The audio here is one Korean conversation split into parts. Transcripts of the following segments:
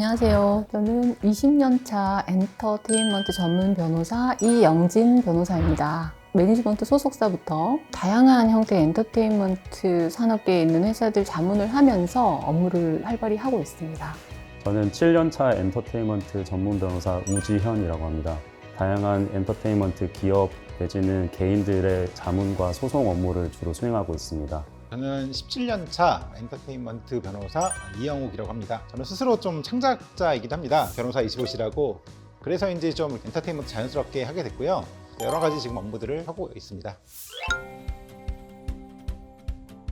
안녕하세요. 저는 20년 차 엔터테인먼트 전문 변호사 이영진 변호사입니다. 매니지먼트 소속사부터 다양한 형태의 엔터테인먼트 산업계에 있는 회사들 자문을 하면서 업무를 활발히 하고 있습니다. 저는 7년차 엔터테인먼트 전문 변호사 우지현이라고 합니다. 다양한 엔터테인먼트 기업 내지는 개인들의 자문과 소송 업무를 주로 수행하고 있습니다. 저는 17년 차 엔터테인먼트 변호사 이영욱이라고 합니다. 저는 스스로 좀 창작자이기도 합니다. 변호사 25시라고 그래서인지 좀 엔터테인먼트 자연스럽게 하게 됐고요. 여러 가지 지금 업무들을 하고 있습니다.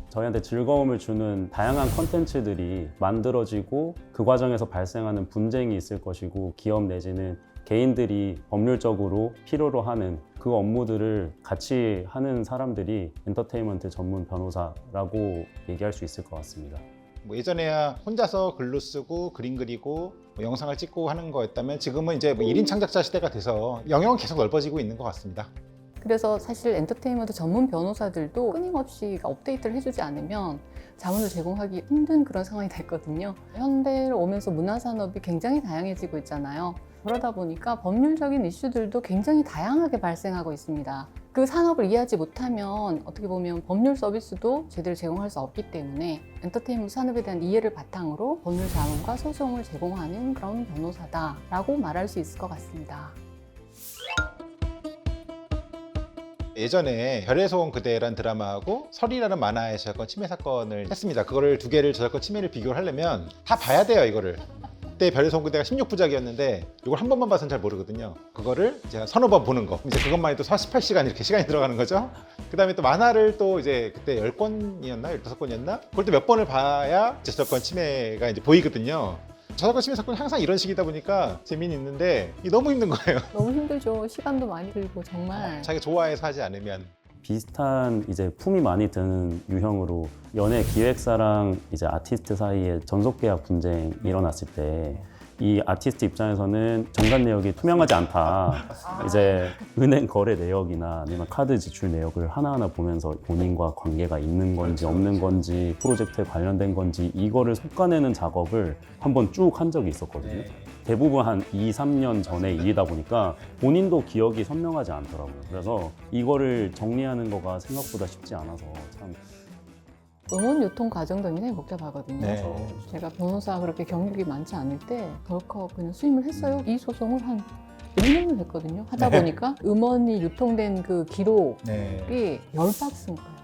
저희한테 즐거움을 주는 다양한 컨텐츠들이 만들어지고 그 과정에서 발생하는 분쟁이 있을 것이고 기업 내지는 개인들이 법률적으로 필요로 하는 그 업무들을 같이 하는 사람들이 엔터테인먼트 전문 변호사라고 얘기할 수 있을 것 같습니다. 뭐 예전에야 혼자서 글로 쓰고 그림 그리고 뭐 영상을 찍고 하는 거였다면 지금은 이제 뭐 1인 창작자 시대가 돼서 영역은 계속 넓어지고 있는 것 같습니다. 그래서 사실 엔터테인먼트 전문 변호사들도 끊임없이 업데이트를 해주지 않으면 자문을 제공하기 힘든 그런 상황이 됐거든요. 현대를 오면서 문화산업이 굉장히 다양해지고 있잖아요. 그러다 보니까 법률적인 이슈들도 굉장히 다양하게 발생하고 있습니다. 그 산업을 이해하지 못하면 어떻게 보면 법률 서비스도 제대로 제공할 수 없기 때문에 엔터테인먼트 산업에 대한 이해를 바탕으로 법률 자문과 소송을 제공하는 그런 변호사다라고 말할 수 있을 것 같습니다. 예전에 별의 소원 그대라는 드라마하고 설이라는 만화의 저작권 침해 사건을 했습니다. 그거를 두 개를 저작권 침해를 비교를 하려면 다 봐야 돼요, 이거를. 그때 별의 소원 그대가 16부작이었는데 이걸 한 번만 봐서는 잘 모르거든요. 그거를 제가 서너 번 보는 거. 이제 그것만 해도 48시간 이렇게 시간이 들어가는 거죠. 그 다음에 또 만화를 또 이제 그때 10권이었나? 15권이었나? 그걸 또 몇 번을 봐야 이제 저작권 침해가 이제 보이거든요. 저작권 침해 사건은 항상 이런 식이다 보니까 재미는 있는데 이게 너무 힘든 거예요. 너무 힘들죠. 시간도 많이 들고 정말. 자기가 좋아해서 하지 않으면 비슷한 이제 품이 많이 드는 유형으로 연예 기획사랑 이제 아티스트 사이에 전속 계약 분쟁이 일어났을 때 이 아티스트 입장에서는 정산 내역이 투명하지 않다. 이제 은행 거래 내역이나 아니면 카드 지출 내역을 하나하나 보면서 본인과 관계가 있는 건지 없는 건지 프로젝트에 관련된 건지 이거를 속아내는 작업을 한번 쭉 한 적이 있었거든요. 대부분 한 2, 3년 전의 일이다 보니까 본인도 기억이 선명하지 않더라고요. 그래서 이거를 정리하는 거가 생각보다 쉽지 않아서 참 음원 유통 과정도 굉장히 복잡하거든요. 네. 제가 변호사 그렇게 경력이 많지 않을 때 덜컥 그냥 수임을 했어요. 이 소송을 한 1년을 했거든요. 하다 네. 보니까 음원이 유통된 그 기록이 네. 열 박스인 거예요.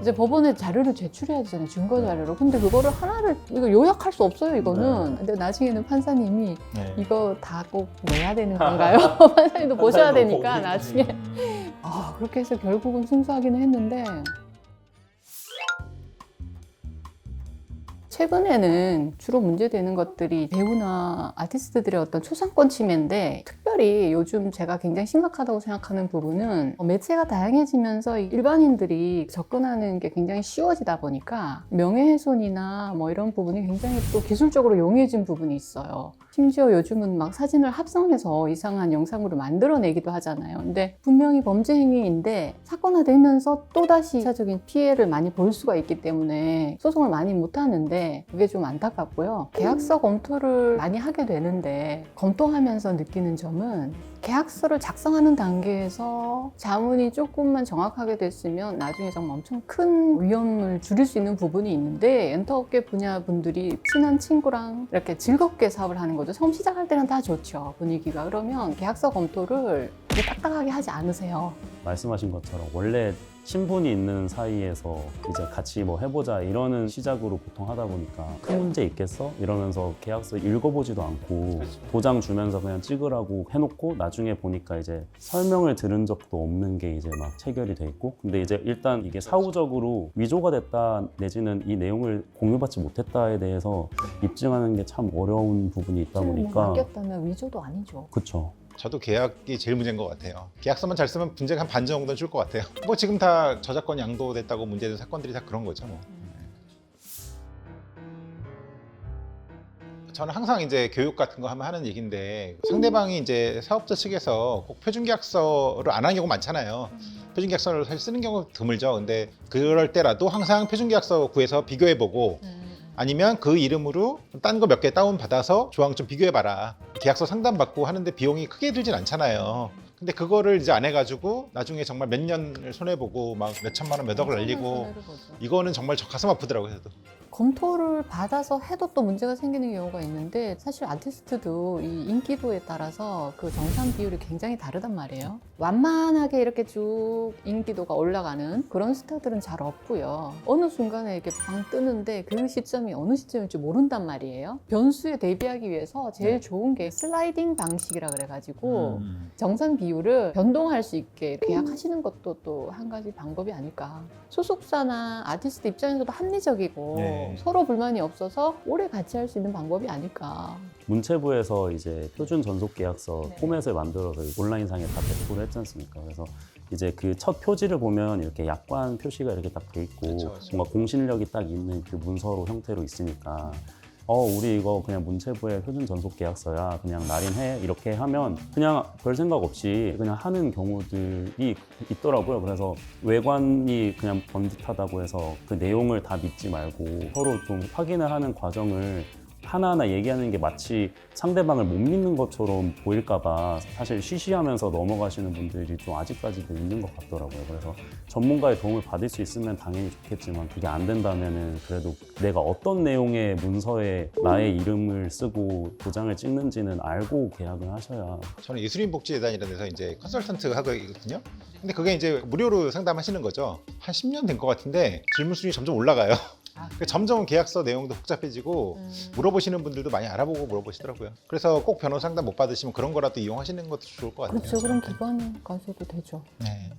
이제 법원에 자료를 제출해야 되잖아요. 증거 자료로. 근데 그거를 하나를 이거 요약할 수 없어요. 이거는. 근데 나중에는 판사님이 네. 이거 다 꼭 내야 되는 건가요? 판사님도 보셔야 되니까 나중에 아 그렇게 해서 결국은 승소하기는 했는데 최근에는 주로 문제되는 것들이 배우나 아티스트들의 어떤 초상권 침해인데 특 별히 요즘 제가 굉장히 심각하다고 생각하는 부분은 매체가 다양해지면서 일반인들이 접근하는 게 굉장히 쉬워지다 보니까 명예훼손이나 뭐 이런 부분이 굉장히 또 기술적으로 용이해진 부분이 있어요. 심지어 요즘은 막 사진을 합성해서 이상한 영상으로 만들어내기도 하잖아요. 근데 분명히 범죄 행위인데 사건화되면서 또다시 사적인 피해를 많이 볼 수가 있기 때문에 소송을 많이 못 하는데 그게 좀 안타깝고요. 계약서 검토를 많이 하게 되는데 검토하면서 느끼는 점은 계약서를 작성하는 단계에서 자문이 조금만 정확하게 됐으면 나중에 정말 엄청 큰 위험을 줄일 수 있는 부분이 있는데 엔터업계 분야 분들이 친한 친구랑 이렇게 즐겁게 사업을 하는 거죠. 처음 시작할 때는 다 좋죠 분위기가 그러면 계약서 검토를 딱딱하게 하지 않으세요. 말씀하신 것처럼 원래 친분이 있는 사이에서 이제 같이 뭐 해보자 이러는 시작으로 보통 하다 보니까 큰 문제 있겠어? 이러면서 계약서 읽어보지도 않고 도장 주면서 그냥 찍으라고 해놓고 나중에 보니까 이제 설명을 들은 적도 없는 게 이제 막 체결이 돼 있고 근데 이제 일단 이게 사후적으로 위조가 됐다 내지는 이 내용을 공유받지 못했다에 대해서 입증하는 게 참 어려운 부분이 있다 뭐 보니까 맡겼다면 위조도 아니죠. 그쵸 저도 계약이 제일 문제인 것 같아요. 계약서만 잘 쓰면 분쟁 한 반 정도는 줄 것 같아요. 뭐 지금 다 저작권 양도됐다고 문제된 사건들이 다 그런 거죠. 뭐. 저는 항상 이제 교육 같은 거 하면 하는 얘기인데 상대방이 이제 사업자 측에서 꼭 표준계약서를 안 하는 경우 많잖아요. 표준계약서를 사실 쓰는 경우 드물죠. 근데 그럴 때라도 항상 표준계약서 구해서 비교해보고 아니면 그 이름으로 딴 거 몇 개 다운 받아서 조항 좀 비교해 봐라. 계약서 상담 받고 하는데 비용이 크게 들진 않잖아요. 근데 그거를 이제 안 해가지고 나중에 정말 몇 년을 손해 보고 막 몇 천만 원, 몇 억을 날리고. 이거는 정말 저 가슴 아프더라고요. 저도. 검토를 받아서 해도 또 문제가 생기는 경우가 있는데 사실 아티스트도 이 인기도에 따라서 그 정산 비율이 굉장히 다르단 말이에요. 완만하게 이렇게 쭉 인기도가 올라가는 그런 스타들은 잘 없고요. 어느 순간에 이렇게 방 뜨는데 그 시점이 어느 시점일지 모른단 말이에요. 변수에 대비하기 위해서 제일 네. 좋은 게 슬라이딩 방식이라 그래가지고 음. 정산 비율을 변동할 수 있게 계약하시는 것도 또 한 가지 방법이 아닐까. 소속사나 아티스트 입장에서도 합리적이고 네. 서로 불만이 없어서 오래 같이 할 수 있는 방법이 아닐까. 문체부에서 이제 표준 전속 계약서 네. 포맷을 만들어서 온라인상에 다 배포를 했지 않습니까? 그래서 이제 그 첫 표지를 보면 이렇게 약관 표시가 이렇게 딱 돼 있고 그쵸, 그쵸. 뭔가 공신력이 딱 있는 그 문서로 형태로 있으니까 어 우리 이거 그냥 문체부의 표준 전속 계약서야 그냥 날인해 이렇게 하면 그냥 별 생각 없이 그냥 하는 경우들이 있더라고요. 그래서 외관이 그냥 번듯하다고 해서 그 내용을 다 믿지 말고 서로 좀 확인을 하는 과정을 하나하나 얘기하는 게 마치 상대방을 못 믿는 것처럼 보일까봐 사실 쉬쉬하면서 넘어가시는 분들이 좀 아직까지도 있는 것 같더라고요. 그래서 전문가의 도움을 받을 수 있으면 당연히 좋겠지만 그게 안 된다면은 그래도 내가 어떤 내용의 문서에 나의 이름을 쓰고 도장을 찍는지는 알고 계약을 하셔야 저는 예술인 복지재단이라는 데서 이제 컨설턴트 하고 있거든요. 근데 그게 이제 무료로 상담하시는 거죠. 한 10년 된 것 같은데 질문 수준이 점점 올라가요. 아, 그러니까 점점 계약서 내용도 복잡해지고 음. 물어보시는 분들도 많이 알아보고 물어보시더라고요. 그래서 꼭 변호사 상담 못 받으시면 그런 거라도 이용하시는 것도 좋을 것 같아요. 그렇죠. 그럼 기관 가셔도 되죠. 네.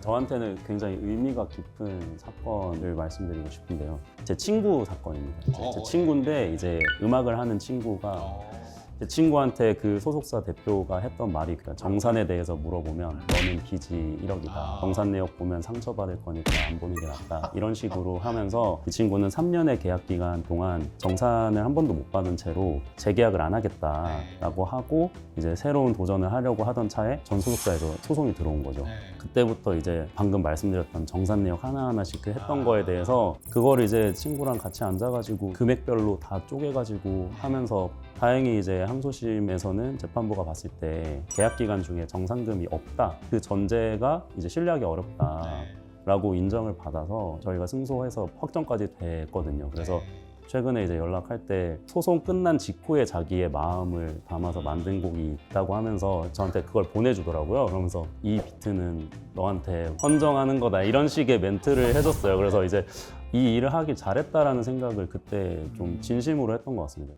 저한테는 굉장히 의미가 깊은 사건을 말씀드리고 싶은데요. 제 친구 사건입니다. 제, 어, 제 어, 친구인데 이제 음악을 하는 친구가 제 친구한테 그 소속사 대표가 했던 말이 그냥 정산에 대해서 물어보면 너는 빚이 1억이다. 아. 정산 내역 보면 상처받을 거니까 안 보는 게 낫다. 이런 식으로 하면서 이 친구는 3년의 계약 기간 동안 정산을 한 번도 못 받은 채로 재계약을 안 하겠다라고 하고 이제 새로운 도전을 하려고 하던 차에 전 소속사에서 소송이 들어온 거죠. 네. 그때부터 이제 방금 말씀드렸던 정산 내역 하나하나씩 그 했던 아. 거에 대해서 그거를 이제 친구랑 같이 앉아가지고 금액별로 다 쪼개가지고 하면서 다행히 이제 항소심에서는 재판부가 봤을 때 계약 기간 중에 정산금이 없다 그 전제가 이제 신뢰하기 어렵다 네. 라고 인정을 받아서 저희가 승소해서 확정까지 됐거든요 그래서 최근에 이제 연락할 때 소송 끝난 직후에 자기의 마음을 담아서 만든 곡이 있다고 하면서 저한테 그걸 보내주더라고요. 그러면서 이 비트는 너한테 헌정하는 거다 이런 식의 멘트를 해줬어요. 그래서 이제 이 일을 하길 잘했다라는 생각을 그때 좀 진심으로 했던 것 같습니다.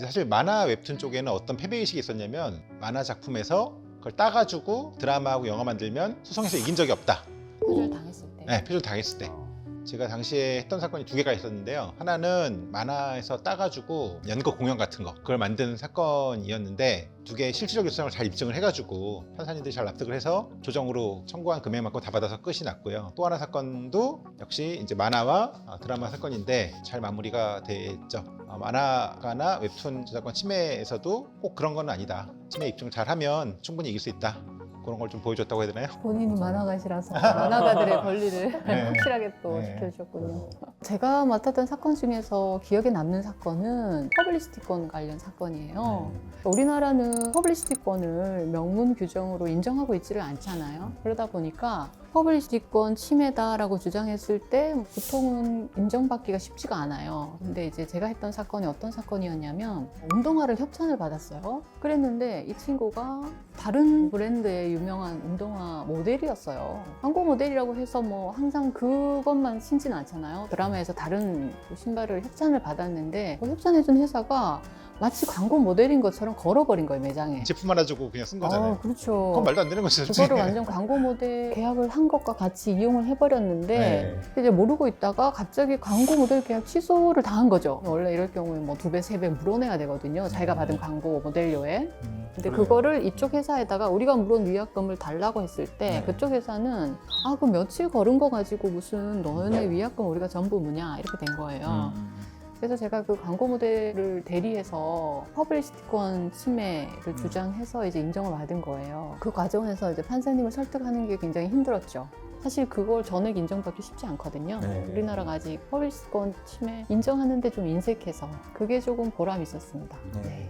사실 만화 웹툰 쪽에는 어떤 패배의식이 있었냐면 만화 작품에서 그걸 따가지고 드라마하고 영화 만들면 소송에서 이긴 적이 없다. 표절 당했을 때. 네, 표절 당했을 때. 제가 당시에 했던 사건이 두 개가 있었는데요. 하나는 만화에서 따가지고 연극 공연 같은 거 그걸 만든 사건이었는데 두 개의 실질적 유사성을 잘 입증을 해가지고 판사님들이 잘 납득을 해서 조정으로 청구한 금액만큼 다 받아서 끝이 났고요. 또 하나 사건도 역시 이제 만화와 아, 드라마 사건인데 잘 마무리가 됐죠. 아, 만화가나 웹툰 저작권 침해에서도 꼭 그런 건 아니다. 침해 입증을 잘하면 충분히 이길 수 있다. 그런 걸 좀 보여줬다고 해야 되나요? 본인이 만화가시라서 만화가들의 권리를 네. 확실하게 또 네. 지켜주셨군요. 제가 맡았던 사건 중에서 기억에 남는 사건은 퍼블리시티권 관련 사건이에요. 우리나라는 퍼블리시티권을 명문 규정으로 인정하고 있지를 않잖아요. 그러다 보니까 퍼블리시티권 침해다라고 주장했을 때 보통은 인정받기가 쉽지가 않아요. 근데 이제 제가 했던 사건이 어떤 사건이었냐면 운동화를 협찬을 받았어요. 그랬는데 이 친구가 다른 브랜드의 유명한 운동화 모델이었어요. 광고 모델이라고 해서 뭐 항상 그것만 신진 않잖아요. 드라마에서 다른 그 신발을 협찬을 받았는데 그 협찬해준 회사가 마치 광고 모델인 것처럼 걸어버린 거예요 매장에. 제품 하나 주고 그냥 쓴 거잖아요. 아, 그렇죠. 그건 말도 안 되는 거죠. 그거를 완전 광고 모델 계약을 한 것과 같이 이용을 해버렸는데 네. 이제 모르고 있다가 갑자기 광고 모델 계약 취소를 당한 거죠. 원래 이럴 경우에 뭐 두 배, 세 배 물어내야 되거든요. 자기가 받은 광고 모델료에. 음, 근데 그러네요. 그거를 이쪽 회사에다가 우리가 물론 위약금을 달라고 했을 때 네. 그쪽 회사는 아, 그 며칠 걸은 거 가지고 무슨 너네 위약금 우리가 전부 뭐냐 이렇게 된 거예요. 음. 그래서 제가 그 광고 모델을 대리해서 퍼블리시티권 침해를 주장해서 이제 인정을 받은 거예요. 그 과정에서 이제 판사님을 설득하는 게 굉장히 힘들었죠. 사실 그걸 전액 인정받기 쉽지 않거든요. 네. 우리나라가 아직 허위권 침해 인정하는데 좀 인색해서 그게 조금 보람 있었습니다. 네.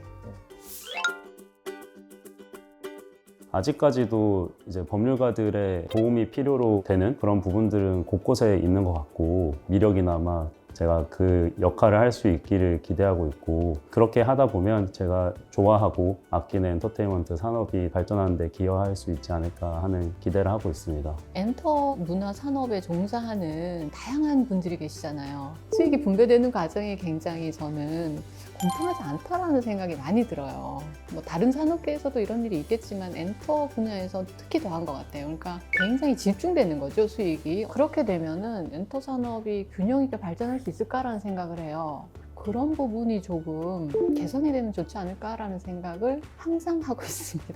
아직까지도 이제 법률가들의 도움이 필요로 되는 그런 부분들은 곳곳에 있는 것 같고 미력이나마 제가 그 역할을 할 수 있기를 기대하고 있고 그렇게 하다 보면 제가 좋아하고 아끼는 엔터테인먼트 산업이 발전하는 데 기여할 수 있지 않을까 하는 기대를 하고 있습니다. 엔터 문화 산업에 종사하는 다양한 분들이 계시잖아요. 수익이 분배되는 과정이 굉장히 저는 공평하지 않다라는 생각이 많이 들어요. 뭐 다른 산업계에서도 이런 일이 있겠지만 엔터 분야에서 특히 더한 것 같아요. 그러니까 굉장히 집중되는 거죠 수익이. 그렇게 되면은 엔터 산업이 균형 있게 발전할 수 있을까라는 생각을 해요. 그런 부분이 조금 개선이 되면 좋지 않을까라는 생각을 항상 하고 있습니다.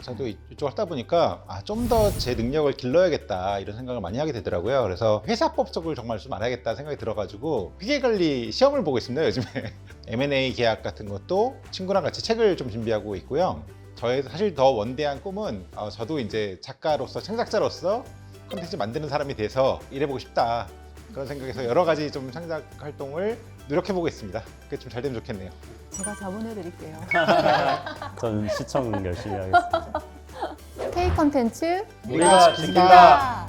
저도 이쪽을 하다 보니까 아, 좀 더 제 능력을 길러야겠다 이런 생각을 많이 하게 되더라고요. 그래서 회사법 쪽을 정말 좀 알아야겠다 생각이 들어가지고 회계관리 시험을 보고 있습니다 요즘에 M&A 계약 같은 것도 친구랑 같이 책을 좀 준비하고 있고요. 저의 사실 더 원대한 꿈은 어, 저도 이제 작가로서 창작자로서 콘텐츠 만드는 사람이 돼서 일해보고 싶다 그런 생각에서 여러 가지 좀 창작 활동을 노력해보고 있습니다. 그게 좀 잘 되면 좋겠네요. 제가 자문해 드릴게요. 전 시청 열심히 하겠습니다. K 컨텐츠 우리가 지킨다.